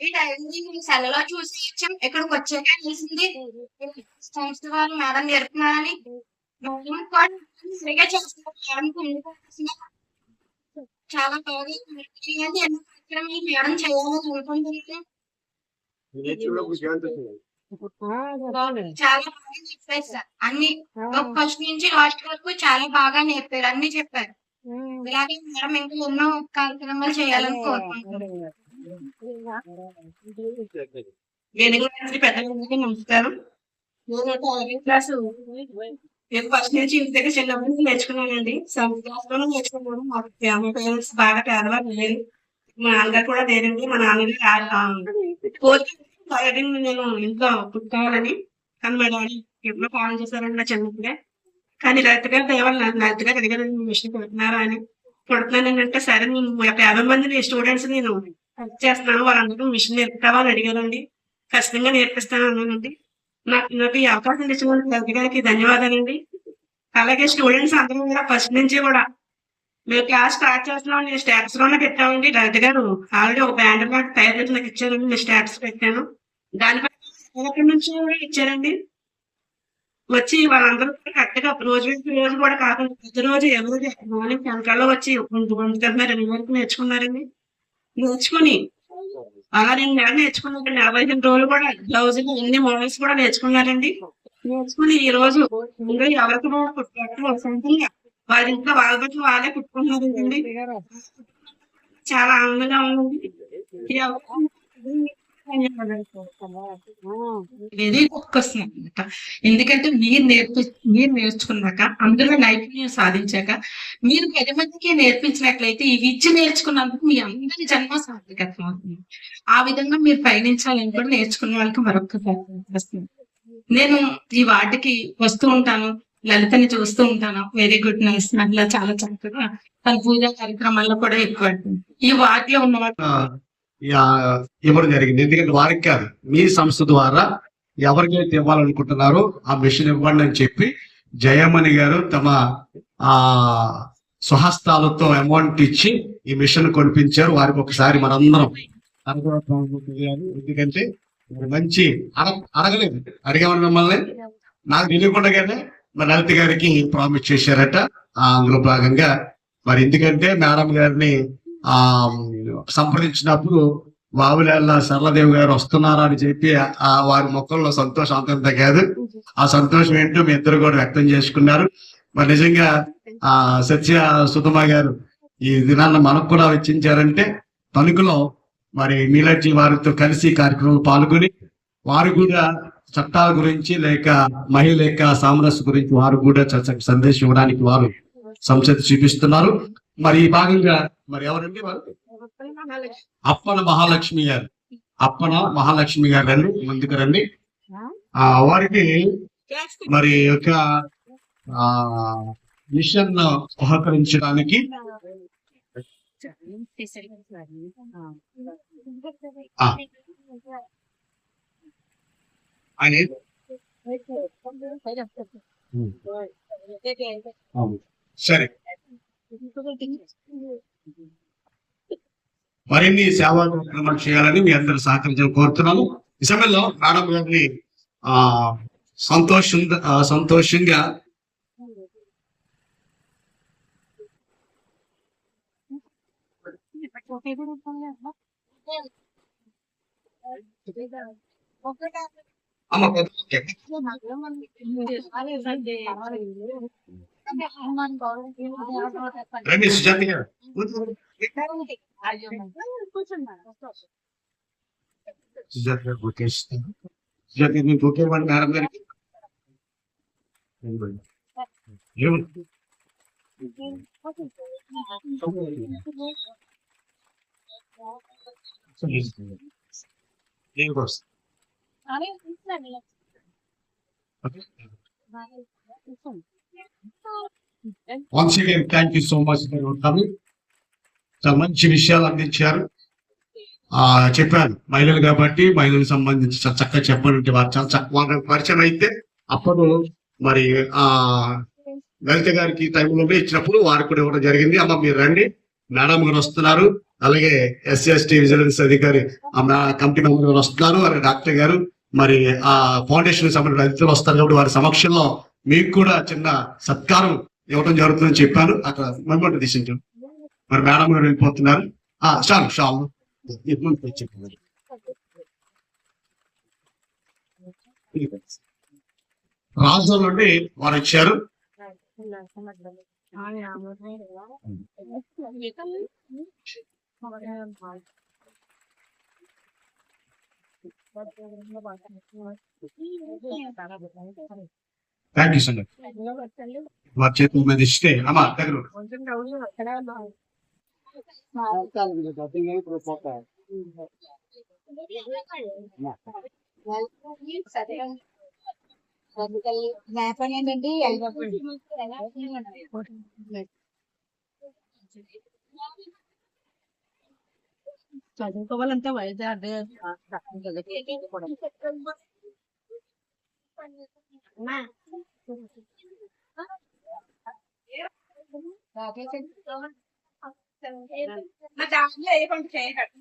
ఈ టైం సెలలో చూసి వచ్చాం ఇక్కడికి వచ్చాక తెలిసింది సంస్థ వాళ్ళు మేడం నేర్పుతున్నారని. సరిగా చేస్తున్నారు? చాలా బాగా మేడం చేయాలని అనుకుంటున్నాను. చాలా బాగా చెప్పారు సార్ అన్ని ఫస్ట్ నుంచి లాస్ట్ వరకు చాలా బాగా నేర్పారు. అన్ని చెప్పారు. ఇలాగే మేడం ఇంకా ఎన్నో కార్యక్రమాలు చేయాలని కోరుకుంటున్నాను. పెద్దలందరికీ నమస్కారం. నేను ఐదో క్లాసు నేను ఫస్ట్ నుంచి ఇంటి దగ్గర చిన్నప్పటి నుంచి నేర్చుకున్నానండి. సెవెంత్ క్లాస్లోనే నేర్చుకున్నాను. మా మా పేరెంట్స్ బాగా పేదవారు లేరు. మా నాన్నగారు కూడా లేరండి. మా నాన్నగారు ఫోర్త్ థర్డ్ నేను ఇంట్లో పుట్టుకోవాలని కానీ మా డాడీ ఎప్పుడో కాలం చేశారండి నా చిన్నప్పుడే. కానీ రైతు గారు దేవాలి రైతు గారు మిషన్ కొడుతున్నారా అని. కొడుతున్నాను సరే నేను యాభై మంది స్టూడెంట్స్ నేను హెల్ప్ చేస్తున్నాను వాళ్ళందరూ మిషన్ నేర్పుతావా అని అడిగారండి. ఖచ్చితంగా నేర్పిస్తాను అన్నానండి నాకు నాకు ఈ అవకాశం ఇచ్చినందుకు రైతు గారికి ధన్యవాదాలండి. అలాగే స్టూడెంట్స్ అందరూ కూడా ఫస్ట్ నుంచి కూడా మేము క్లాస్ స్టార్ట్ చేస్తున్నాం నేను స్టాటస్లోనే పెట్టామండి. రైతు గారు ఆల్రెడీ ఒక బ్యాండ్ మాట తయారు చేసి నాకు ఇచ్చారండి నేను స్టాటస్ పెట్టాను. దానిపై ఎక్కడి నుంచి కూడా ఇచ్చారండి. వచ్చి వాళ్ళందరూ కరెక్ట్గా రోజు రోజు కూడా కాకుండా ప్రతి రోజు ఎవరు మార్నింగ్ వెనకాల వచ్చి కదా రెండు వరకు నేర్చుకున్నారండి. నేర్చుకుని అలా నేను నెల నేర్చుకున్నాను నలభై ఐదు రోజులు కూడా బ్లౌజ్ ఎన్ని మోడల్స్ కూడా నేర్చుకున్నారండి నేర్చుకుని ఈ రోజు ఇంకా ఎవరికి కుట్టుకోవడం వస్తుంది వాళ్ళ ఇంట్లో వాళ్ళ బట్టి వాళ్ళే కుట్టుకుంటున్నారండి. చాలా ఆనందంగా ఉందండి. ఇది అవకాశం అనమాట ఎందుకంటే మీరు నేర్పి మీరు నేర్చుకున్నాక అందులో నైపుణ్యం సాధించాక మీరు పది మందికి నేర్పించినట్లయితే ఈ విద్య నేర్చుకున్నందుకు మీ అందరి జన్మ సార్థకత్వం అవుతుంది. ఆ విధంగా మీరు పయనించాలని కూడా నేర్చుకున్న వాళ్ళకి మరొక వస్తుంది నేను ఈ వాటికి వస్తూ ఉంటాను. లలితని చూస్తూ ఉంటాను. వెరీ గుడ్ నైస్ మహిళ చాలా చక్కగా తన పూజా కార్యక్రమాల్లో కూడా ఎక్కువ. ఈ వాటిలో ఉన్న ఇవ్వడం జరిగింది. ఎందుకంటే వారికి కాదు మీ సంస్థ ద్వారా ఎవరికైతే ఇవ్వాలనుకుంటున్నారో ఆ మిషన్ ఇవ్వండి అని చెప్పి జయమణి గారు తమ ఆ స్వహస్తాలతో అమౌంట్ ఇచ్చి ఈ మిషన్ కొనిపించారు. వారికి ఒకసారి మనందరం ఎందుకంటే మంచి అడగలేదు అడిగామని మిమ్మల్ని. నాకు తెలియకుండానే మరి లలిత గారికి ప్రామిస్ చేశారట. ఆ అందులో భాగంగా. మరి ఎందుకంటే మేడం గారిని ఆ సంప్రదించినప్పుడు వావులేళ్ళ సరళదేవి గారు వస్తున్నారా అని చెప్పి ఆ వారి ముఖంలో సంతోషం అంతంత కాదు. ఆ సంతోషం ఏంటో మీ ఇద్దరు కూడా వ్యక్తం చేసుకున్నారు. మరి నిజంగా ఆ సత్య సుధమ గారు ఈ దినాన్ని మనకు కూడా వెచ్చించారంటే తణుకులో మరి మీలాంటి వారితో కలిసి కార్యక్రమం పాల్గొని వారు కూడా చట్టాల గురించి లేక మహిళ యొక్క సామరస్య గురించి వారు కూడా సందేశం ఇవ్వడానికి వారు సంసతి చూపిస్తున్నారు. మరి ఈ భాగంగా మరి ఎవరండి వారు అప్పన మహాలక్ష్మి గారు. అప్పన మహాలక్ష్మి గారు రండి ముందుకు రండి. ఆ వారికి మరి యొక్క ఆ మిషన్ సహకరించడానికి. సరే. మరిన్ని సేవా కార్యక్రమాలు చేయాలని మీ అందరూ సహకరించాలని కోరుతున్నాను. ఈ సమయంలో మేడం గారిని ఆ సంతోషం ఆ, సంతోషంగా అమ్మ Let me jump here. Sujata Gukesh. Sujata ni Gukesh one karam kar. You. Here goes. Okay. Once again thank you so much చాలా మంచి విషయాలు అందించారు. ఆ చెప్పాను మహిళలు కాబట్టి మహిళలకు సంబంధించి చాలా చక్కగా చెప్పాలంటే వారు చాలా చక్కగా పరిచయం అయితే అప్పుడు మరి ఆ లలిత గారికి టైంలో ఇచ్చినప్పుడు వారు కూడా ఇవ్వడం జరిగింది. అమ్మ మీరు రండి. మేడం గారు వస్తున్నారు. అలాగే ఎస్సీ ఎస్టీ విజిలెన్స్ అధికారి ఆ కమిటీ మెంబర్ గారు వస్తున్నారు. అలాగే డాక్టర్ గారు మరి ఆ ఫౌండేషన్ సంబంధించిన అతిథులు వస్తారు కాబట్టి వారి సమక్షంలో మీకు కూడా చిన్న సత్కారం ఇవ్వడం జరుగుతుందని చెప్పాను. అక్కడ మెంబర్ తీసించాం. మరి మేడం గారు వెళ్ళిపోతున్నారు. ఆ చాలు చాలు. చెప్పండి నుండి వారు ఇచ్చారు థ్యాంక్ యూ సార్ వారి చేతుల మీద ఇస్తే అమ్మా దగ్గర వ్యాపారం ఏంటండి చదువుకోవాలంటే వైజాగ్ దాంట్లో ఏ పంట చేయాలి